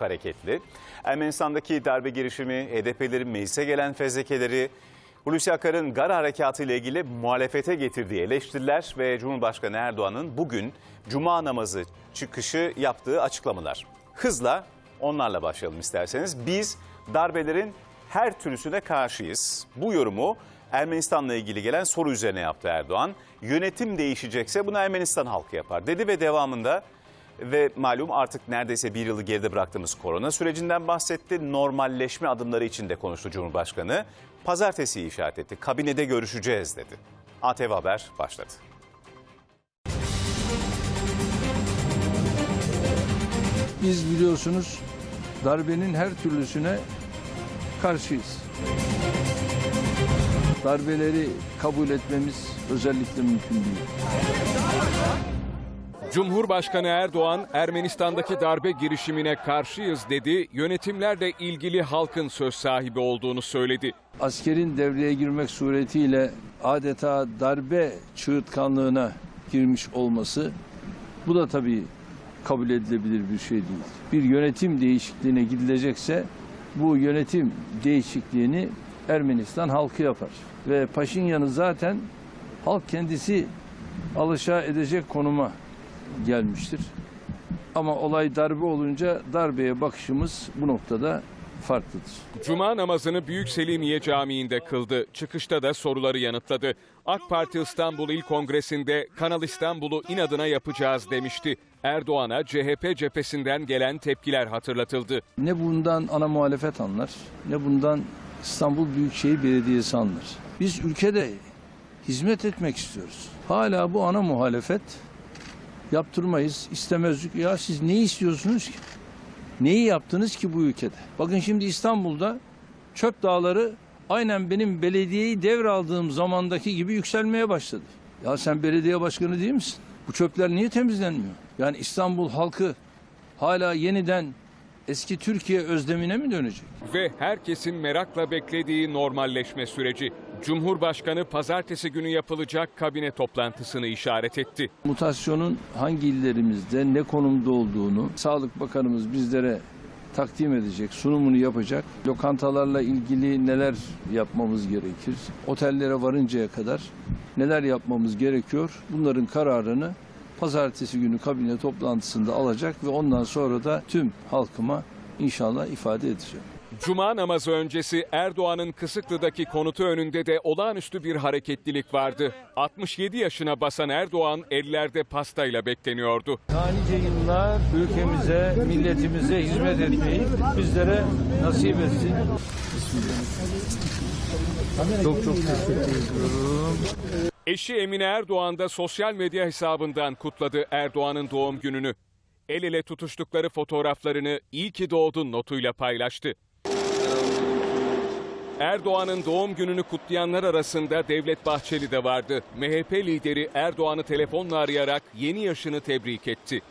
hareketli. Ermenistan'daki darbe girişimi, HDP'lerin meclise gelen fezlekeleri, Hulusi Akar'ın Gar Harekatı ile ilgili muhalefete getirdiği eleştiriler ve Cumhurbaşkanı Erdoğan'ın bugün Cuma namazı çıkışı yaptığı açıklamalar. Hızla onlarla başlayalım isterseniz. Biz darbelerin her türlüsüne karşıyız. Bu yorumu Ermenistan'la ilgili gelen soru üzerine yaptı Erdoğan. Yönetim değişecekse bunu Ermenistan halkı yapar dedi ve devamında ve malum artık neredeyse bir yılı geride bıraktığımız korona sürecinden bahsetti. Normalleşme adımları için de konuştu Cumhurbaşkanı. Pazartesiyi işaret etti. Kabinede görüşeceğiz dedi. ATV Haber başladı. Biz biliyorsunuz darbenin her türlüsüne karşıyız. Darbeleri kabul etmemiz özellikle mümkün değil. Cumhurbaşkanı Erdoğan Ermenistan'daki darbe girişimine karşıyız dedi. Yönetimlerle ilgili halkın söz sahibi olduğunu söyledi. Askerin devreye girmek suretiyle adeta darbe çığırtkanlığına girmiş olması bu da tabii kabul edilebilir bir şey değil. Bir yönetim değişikliğine gidilecekse bu yönetim değişikliğini Ermenistan halkı yapar. Ve Paşinyan'ı zaten halk kendisi alışa edecek konuma gelmiştir. Ama olay darbe olunca darbeye bakışımız bu noktada farklıdır. Cuma namazını Büyük Selimiye Camii'nde kıldı. Çıkışta da soruları yanıtladı. AK Parti İstanbul İl Kongresi'nde Kanal İstanbul'u inadına yapacağız demişti. Erdoğan'a CHP cephesinden gelen tepkiler hatırlatıldı. Ne bundan ana muhalefet anlar, ne bundan İstanbul Büyükşehir Belediyesi anlar. Biz ülkede hizmet etmek istiyoruz. Hala bu ana muhalefet yaptırmayız, istemezdik. Ya siz ne istiyorsunuz ki? Neyi yaptınız ki bu ülkede? Bakın şimdi İstanbul'da çöp dağları aynen benim belediyeyi devraldığım zamandaki gibi yükselmeye başladı. Ya sen belediye başkanı değil misin? Bu çöpler niye temizlenmiyor? Yani İstanbul halkı hala yeniden eski Türkiye özlemine mi dönecek? Ve herkesin merakla beklediği normalleşme süreci. Cumhurbaşkanı pazartesi günü yapılacak kabine toplantısını işaret etti. Mutasyonun hangi illerimizde ne konumda olduğunu Sağlık Bakanımız bizlere takdim edecek, sunumunu yapacak. Lokantalarla ilgili neler yapmamız gerekir? Otellere varıncaya kadar neler yapmamız gerekiyor? Bunların kararını pazartesi günü kabine toplantısında alacak ve ondan sonra da tüm halkıma inşallah ifade edeceğim. Cuma namazı öncesi Erdoğan'ın Kısıklı'daki konutu önünde de olağanüstü bir hareketlilik vardı. 67 yaşına basan Erdoğan ellerde pastayla bekleniyordu. Daha nice yıllar ülkemize, milletimize hizmet etmeyi bizlere nasip etsin. Çok çok teşekkür ediyorum. Eşi Emine Erdoğan da sosyal medya hesabından kutladı Erdoğan'ın doğum gününü. El ele tutuştukları fotoğraflarını iyi ki doğdun notuyla paylaştı. Erdoğan'ın doğum gününü kutlayanlar arasında Devlet Bahçeli de vardı. MHP lideri Erdoğan'ı telefonla arayarak yeni yaşını tebrik etti.